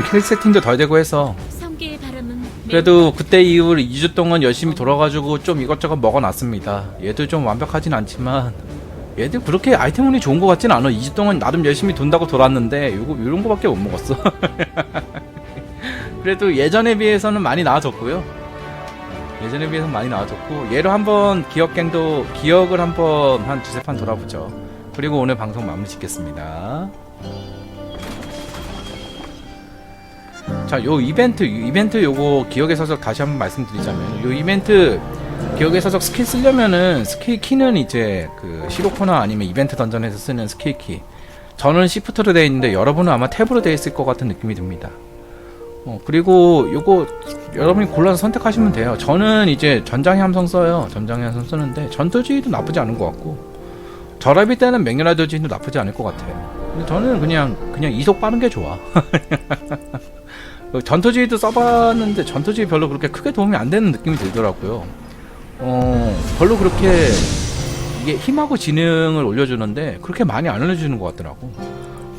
좀 캐릭 세팅도 덜 되고 해서 그래도 그때 이후로 2주 동안 열심히 돌아가지고 좀 이것저것 먹어놨습니다. 얘도 좀 완벽하진 않지만 얘들 그렇게 아이템 운이 좋은 것 같진 않아. 2주 동안 나름 열심히 돈다고 돌았는데 요거 요런 거밖에 못 먹었어. 그래도 예전에 비해서는 많이 나아졌고요. 예전에 비해서는 많이 나아졌고 얘를 한번 기억갱도 기억을 한번 한 두세 판 돌아보죠. 그리고 오늘 방송 마무리 짓겠습니다. 자, 요 이벤트, 요 이벤트 요거 기억의 서적 다시 한번 말씀드리자면, 요 이벤트 기억의 서적 스킬 쓰려면은 스킬 키는 이제 그 시로코나 아니면 이벤트 던전에서 쓰는 스킬 키. 저는 시프트로 되어 있는데 여러분은 아마 탭으로 되어 있을 것 같은 느낌이 듭니다. 어, 그리고 요거 여러분이 골라서 선택하시면 돼요. 저는 이제 전장의 함성 써요. 전장의 함성 쓰는데 전투지휘도 나쁘지 않은 것 같고 저라비 때는 맹렬한 지휘도 나쁘지 않을 것 같아요. 근데 저는 그냥 그냥 이속 빠른 게 좋아. 그 전투지휘도 써봤는데 전투지휘 별로 그렇게 크게 도움이 안 되는 느낌이 들더라고요. 어, 별로 그렇게 이게 힘하고 지능을 올려주는데 그렇게 많이 안 올려주는 것 같더라고.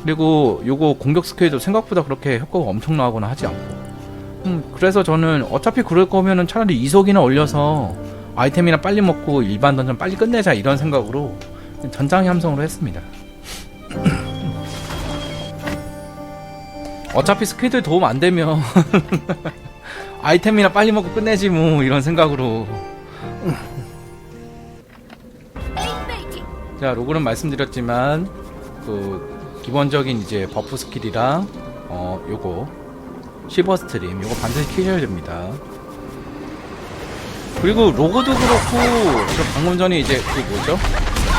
그리고 요거 공격 스킬도 생각보다 그렇게 효과가 엄청나거나 하지 않고. 음, 그래서 저는 어차피 그럴 거면은 차라리 이속이나 올려서 아이템이나 빨리 먹고 일반 던전 빨리 끝내자 이런 생각으로 전장의 함성으로 했습니다. 어차피 스킬들 도움 안 되면 아이템이나 빨리 먹고 끝내지 뭐 이런 생각으로. 자 로고는 말씀드렸지만 그 기본적인 이제 버프 스킬이랑 어 요거 실버 스트림 요거 반드시 키셔야 됩니다. 그리고 로고도 그렇고 저 방금 전에 이제 그 뭐죠?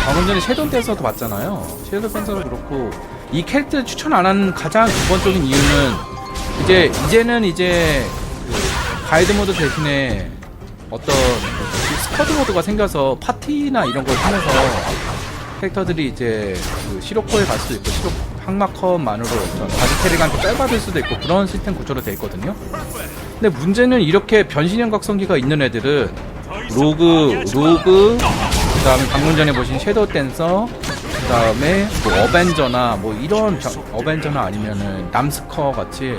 방금 전에 섀도우 댄서도 봤잖아요. 섀도우 댄서도 그렇고 이 캐릭터 추천 안 하는 가장 기본적인 이유는 이제 이제는 이제 그 가이드 모드 대신에 어떤 그 스쿼드 모드가 생겨서 파티나 이런 걸 하면서 캐릭터들이 이제 그 시로코에 갈 수도 있고 시로 항마커만으로 어떤 바디 캐릭한테 딸받을 수도 있고 그런 시스템 구조로 돼 있거든요. 근데 문제는 이렇게 변신형 각성기가 있는 애들은 로그, 로그, 그 다음에 방금 전에 보신 섀도우 댄서, 그 다음에 뭐 어벤져나 뭐 이런 저- 어벤져나 아니면은 남스커 같이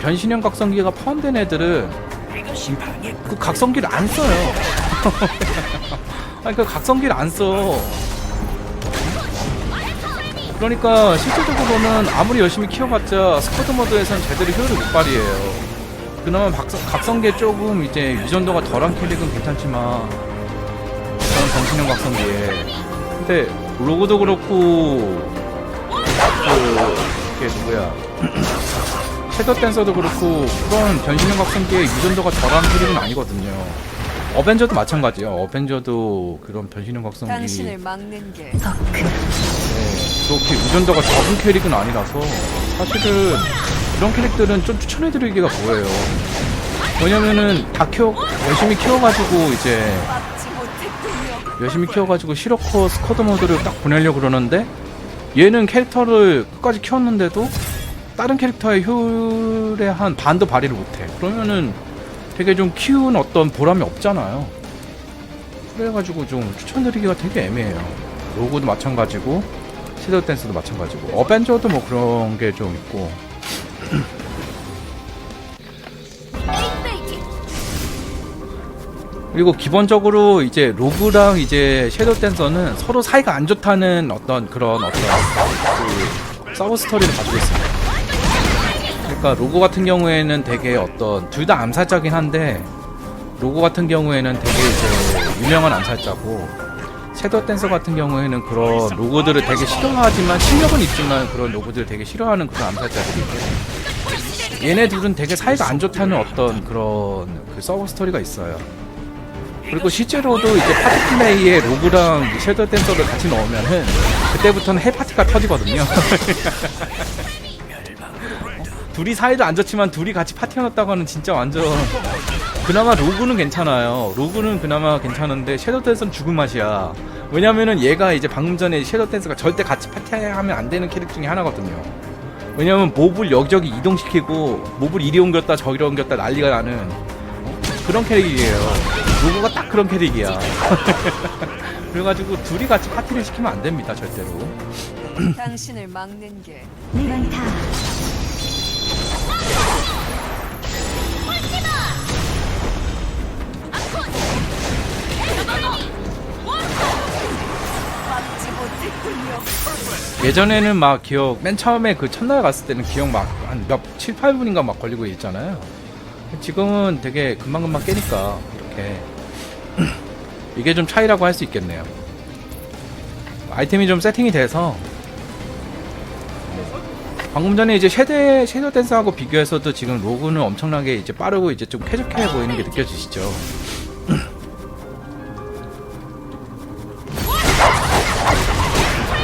변신형 각성기가 포함된 애들은 그 각성기를 안 써요. 아니 그 각성기를 안 써. 그러니까 실질적으로는 아무리 열심히 키워봤자 스쿼드 모드에서는 제대로 효율을 못 발휘해요. 그나마 박성, 각성기에 조금 이제 유전도가 덜한 캐릭은 괜찮지만 그런 정신형 각성기에 근데 로고도 그렇고 그 이게 누구야 섀도우 댄서도 그렇고 그런 변신형 각성기에 유전도가 덜한 캐릭은 아니거든요. 어벤져도 마찬가지예요. 어벤져도 그런 변신형 각성기 당신을 막는 게 네, 그렇게 유전도가 적은 캐릭은 아니라서 사실은 이런 캐릭들은 좀 추천해드리기가 뭐예요. 왜냐면은 다 키워 열심히 키워가지고 이제. 열심히 키워가지고 시로코 스쿼드 모드를 딱 보내려고 그러는데 얘는 캐릭터를 끝까지 키웠는데도 다른 캐릭터의 효율의 한 반도 발휘를 못해. 그러면은 되게 좀 키운 어떤 보람이 없잖아요. 그래가지고 좀 추천드리기가 되게 애매해요. 로고도 마찬가지고 시도 댄스도 마찬가지고 어벤져도 뭐 그런 게 좀 있고 그리고 기본적으로 이제 로그랑 이제 섀도우 댄서는 서로 사이가 안 좋다는 어떤 그런 어떤 그 서브 스토리를 가지고 있습니다. 그러니까 로고 같은 경우에는 되게 어떤 둘 다 암살자긴 한데 로고 같은 경우에는 되게 이제 유명한 암살자고 섀도우 댄서 같은 경우에는 그런 로고들을 되게 싫어하지만 실력은 있지만 그런 로고들을 되게 싫어하는 그런 암살자들이고 얘네 둘은 되게 사이가 안 좋다는 어떤 그런 그 서브 스토리가 있어요. 그리고 실제로도 이제 파티 플레이에 로그랑 섀도우 댄서를 같이 넣으면은 그때부터는 헬파티가 터지거든요. 둘이 사이도 안 좋지만 둘이 같이 파티 해놨다고 하는 진짜 완전 그나마 로그는 괜찮아요. 로그는 그나마 괜찮은데 섀도우 댄서는 죽은 맛이야. 왜냐면은 얘가 이제 방금 전에 섀도우 댄서가 절대 같이 파티하면 안 되는 캐릭 중에 하나거든요. 왜냐면 몹을 여기저기 이동시키고 몹을 이리 옮겼다 저리 옮겼다 난리가 나는 어? 그런 캐릭이에요. 로고가 딱 그런 캐릭이야. 그래가지고 둘이 같이 파티를 시키면 안 됩니다, 절대로. 당신을 막는 게 이건 다 예전에는 막 기억, 맨 처음에 그 첫날 갔을 때는 기억 막 한 몇, 7, 8분인가 막 걸리고 있잖아요. 지금은 되게 금방금방 깨니까, 이렇게. 이게 좀 차이라고 할 수 있겠네요. 아이템이 좀 세팅이 돼서 방금 전에 이제 섀도우, 섀도우 댄스하고 비교해서도 지금 로그는 엄청나게 이제 빠르고 이제 좀 쾌적해 보이는 게 느껴지시죠?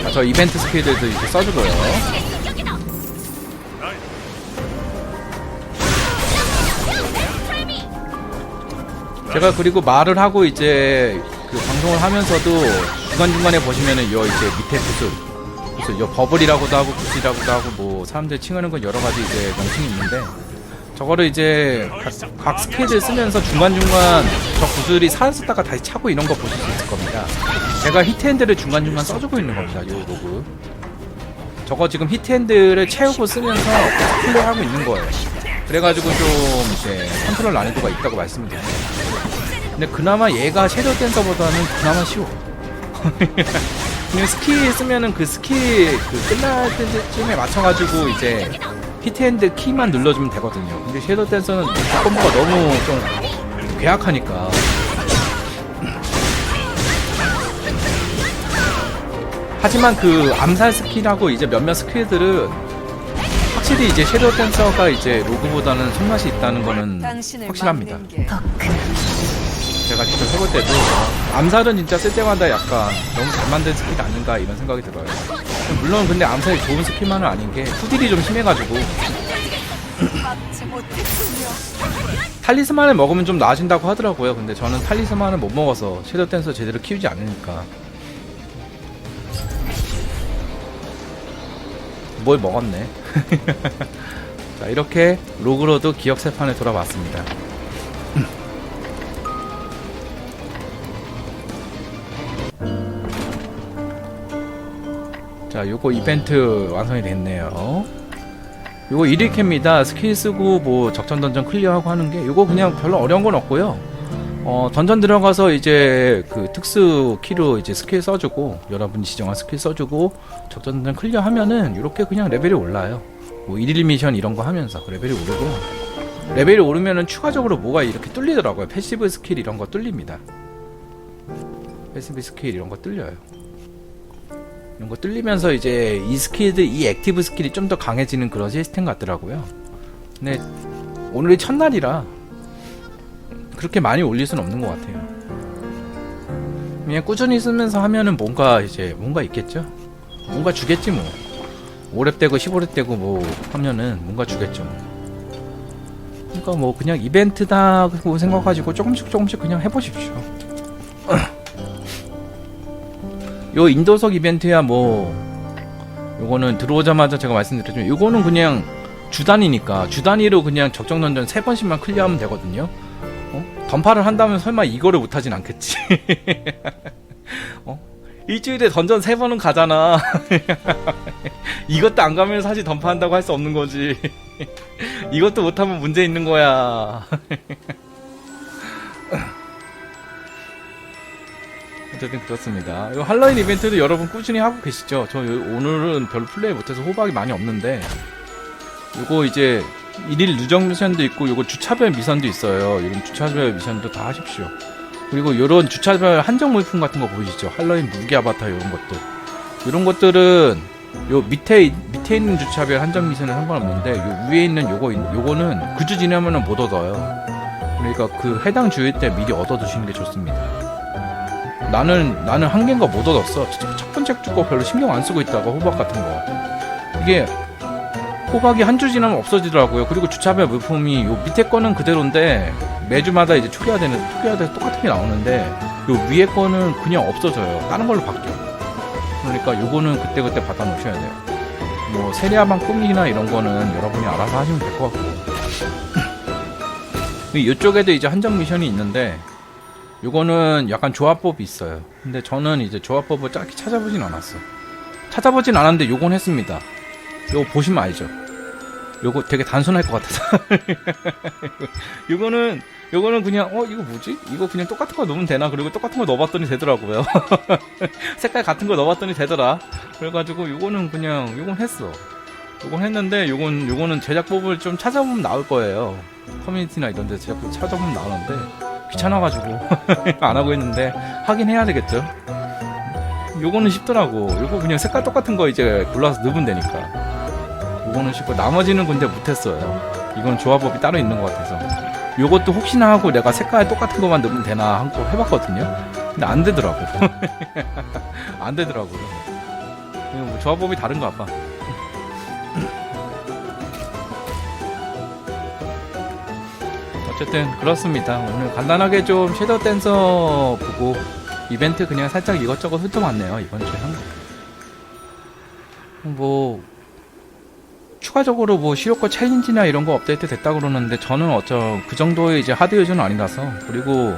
아, 저 이벤트 스킬들도 이렇게 써주고요. 제가 그리고 말을 하고 이제 그 방송을 하면서도 중간중간에 보시면은 요 이제 밑에 구슬 그래서 요 버블이라고도 하고 구슬이라고도 하고 뭐 사람들이 칭하는 건 여러 가지 이제 명칭이 있는데 저거를 이제 각, 각 스킬을 쓰면서 중간중간 저 구슬이 사라졌다가 다시 차고 이런 거 보실 수 있을 겁니다. 제가 히트핸드를 중간중간 써주고 있는 겁니다. 요 로그. 저거 지금 히트핸드를 채우고 쓰면서 플레이하고 있는 거예요. 그래가지고 좀 이제 컨트롤 난이도가 있다고 말씀을 드립니다. 근데 그나마 얘가 섀도우 댄서보다는 그나마 쉬워. 그냥 스킬 쓰면은 그 스킬 그 끝날 때쯤에 맞춰가지고 이제 히트핸드 키만 눌러주면 되거든요. 근데 섀도우 댄서는 콤보가 너무 좀 괴악하니까. 하지만 그 암살 스킬하고 이제 몇몇 스킬들은 확실히 이제 섀도우 댄서가 이제 로그보다는 손맛이 있다는 거는 확실합니다. 제가 직접 해볼 때도 암살은 진짜 쓸 때마다 약간 너무 잘 만든 스킬이 아닌가 이런 생각이 들어요. 물론 근데 암살이 좋은 스킬만은 아닌 게 후딜이 좀 심해가지고. 탈리스만을 먹으면 좀 나아진다고 하더라고요. 근데 저는 탈리스만을 못 먹어서 섀도우 댄서 제대로 키우지 않으니까 뭘 먹었네. 자 이렇게 로그로도 기억 세판에 돌아왔습니다. 자 요거 이벤트 완성이 됐네요. 요거 1일 캡입니다. 스킬 쓰고 뭐 적전 던전 클리어하고 하는 게 요거 그냥 별로 어려운 건 없고요. 어 던전 들어가서 이제 그 특수 키로 이제 스킬 써주고 여러분이 지정한 스킬 써주고 적전 던전 클리어하면은 요렇게 그냥 레벨이 올라요. 뭐 1일 미션 이런 거 하면서 레벨이 오르고 레벨이 오르면은 추가적으로 뭐가 이렇게 뚫리더라고요. 패시브 스킬 이런 거 뚫립니다. 패시브 스킬 이런 거 뚫려요. 이런 거 뚫리면서 이제 이 스킬들, 이 액티브 스킬이 좀 더 강해지는 그런 시스템 같더라고요. 근데 오늘이 첫날이라 그렇게 많이 올릴 수는 없는 것 같아요. 그냥 꾸준히 쓰면서 하면은 뭔가 이제 뭔가 있겠죠? 뭔가 주겠지 뭐. 5렙 되고 15렙 되고 뭐 하면은 뭔가 주겠죠. 그러니까 뭐 그냥 이벤트다고 생각하시고 조금씩 조금씩 그냥 해보십시오. 요 인도석 이벤트야 뭐 요거는 들어오자마자 제가 말씀드렸지만 요거는 그냥 주 단위니까 주 단위로 그냥 적정 던전 세 번씩만 클리어하면 되거든요. 어? 던파를 한다면 설마 이거를 못하진 않겠지. 어? 일주일에 던전 세 번은 가잖아. 이것도 안 가면 사실 던파한다고 할 수 없는 거지. 이것도 못하면 문제 있는 거야. 어쨌든 그렇습니다. 이 할로윈 이벤트도 여러분 꾸준히 하고 계시죠? 저 요- 오늘은 별로 플레이 못해서 호박이 많이 없는데 요거 이제 일일 누적 미션도 있고 요거 주차별 미션도 있어요. 이런 주차별 미션도 다 하십시오. 그리고 요런 주차별 한정 물품 같은 거 보이시죠? 할로윈 무기 아바타 요런 것들. 이런 것들은 요 밑에 밑에 있는 주차별 한정 미션은 상관없는데 요 위에 있는 요거 요거는 그 주 지나면은 못 얻어요. 그러니까 그 해당 주일 때 미리 얻어 두시는 게 좋습니다. 나는 나는 한 개인가 못 얻었어. 첫, 첫 번째 주거 별로 신경 안 쓰고 있다가 호박 같은 거. 이게 호박이 한 주 지나면 없어지더라고요. 그리고 주차별 물품이 요 밑에 거는 그대로인데 매주마다 이제 초기화되는 초기화돼서 똑같은 게 나오는데 요 위에 거는 그냥 없어져요. 다른 걸로 바뀌어. 그러니까 요거는 그때 그때 받아 놓으셔야 돼요. 뭐 세리아방 꾸미기나 이런 거는 여러분이 알아서 하시면 될 것 같고. 이쪽에도 이제 한정 미션이 있는데 요거는 약간 조합법이 있어요. 근데 저는 이제 조합법을 딱히 찾아보진 않았어. 찾아보진 않았는데 요건 했습니다. 요거 보시면 알죠. 요거 되게 단순할 것 같아서. 요거는 요거는 그냥 어 이거 뭐지? 이거 그냥 똑같은 거 넣으면 되나? 그리고 똑같은 거 넣어봤더니 되더라고요. 색깔 같은 거 넣어봤더니 되더라. 그래가지고 요거는 그냥 요건 했어. 요건 했는데 요건 요거는 제작법을 좀 찾아보면 나올 거예요. 커뮤니티나 이런 데 제작법 찾아보면 나오는데 귀찮아가지고 안 하고 있는데 하긴 해야 되겠죠. 요거는 쉽더라고. 요거 그냥 색깔 똑같은 거 이제 골라서 넣으면 되니까. 요거는 쉽고 나머지는 근데 못했어요. 이건 조합법이 따로 있는 것 같아서. 요것도 혹시나 하고 내가 색깔 똑같은 것만 넣으면 되나 하고 해봤거든요. 근데 안 되더라고. 안 되더라고요. 뭐 조합법이 다른가 봐. 어쨌든 그렇습니다. 오늘 간단하게 좀 섀도우 댄서 보고 이벤트 그냥 살짝 이것저것 훑어봤네요. 이번 주에 한 거. 뭐 추가적으로 뭐 시로코 챌린지나 이런 거 업데이트 됐다 그러는데 저는 어쩌 그 정도의 이제 하드 유저는 아니라서 그리고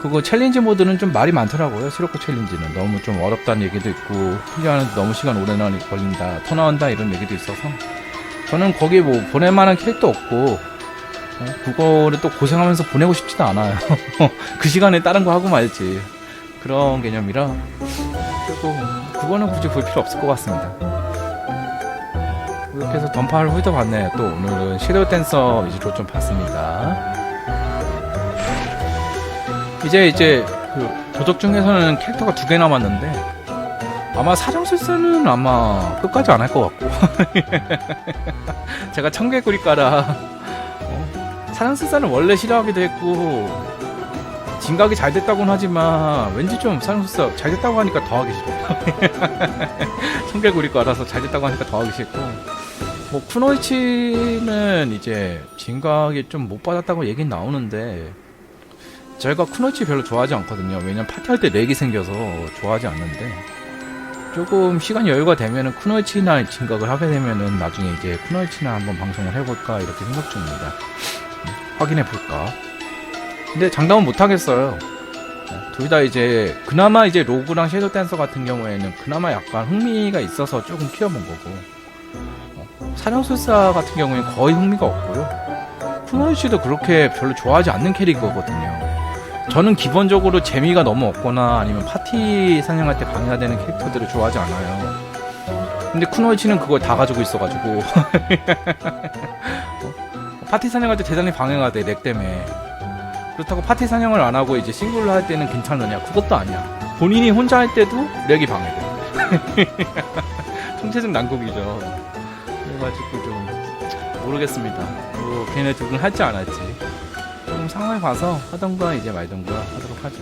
그거 챌린지 모드는 좀 말이 많더라고요. 시로코 챌린지는 너무 좀 어렵다는 얘기도 있고 훈련하는데 너무 시간 오래 나- 걸린다, 터 나온다 이런 얘기도 있어서 저는 거기 뭐 보낼 만한 캐릭터 없고 어, 그거를 또 고생하면서 보내고 싶지도 않아요. 그 시간에 다른 거 하고 말지 그런 개념이라 그리고 그거는 굳이 볼 필요 없을 것 같습니다. 이렇게 해서 던파를 훑어봤네. 또 오늘은 섀도우 댄서 위주로 좀 봤습니다. 이제 이제 그 도적 중에서는 캐릭터가 두 개 남았는데 아마 사정술사는 아마 끝까지 안 할 것 같고 제가 청개구리 까라 어, 사정술사는 원래 싫어하기도 했고 진각이 잘 됐다고는 하지만 왠지 좀 사정술사 잘 됐다고 하니까 더 하기 싫어 청개구리까라서 잘 됐다고 하니까 더 하기 싫고 뭐 쿠노이치는 이제 진각이 좀 못 받았다고 얘기는 나오는데 제가 쿠노이치 별로 좋아하지 않거든요. 왜냐면 파티할 때 렉이 생겨서 좋아하지 않는데 조금 시간 여유가 되면은 쿠노이치나 진각을 하게 되면은 나중에 이제 쿠노이치나 한번 방송을 해볼까 이렇게 생각 중입니다. 음, 확인해 볼까. 근데 장담은 못 하겠어요. 둘 다 이제 그나마 이제 로그랑 섀도우 댄서 같은 경우에는 그나마 약간 흥미가 있어서 조금 키워본 거고 어, 사령술사 같은 경우에는 거의 흥미가 없고요. 쿠노이치도 그렇게 별로 좋아하지 않는 캐릭터거든요. 저는 기본적으로 재미가 너무 없거나 아니면 파티 사냥할 때 방해가 되는 캐릭터들을 좋아하지 않아요. 근데 쿠노이치는 그걸 다 가지고 있어가지고 어? 파티 사냥할 때 대단히 방해가 돼 렉 때문에. 그렇다고 파티 사냥을 안 하고 이제 싱글로 할 때는 괜찮느냐? 그것도 아니야. 본인이 혼자 할 때도 렉이 방해돼. 총체적 난국이죠. 그래가지고 좀 모르겠습니다. 뭐 걔네 둘은 할지 안 할지. 좀 상황을 봐서 하던가 이제 말던가 하도록 하죠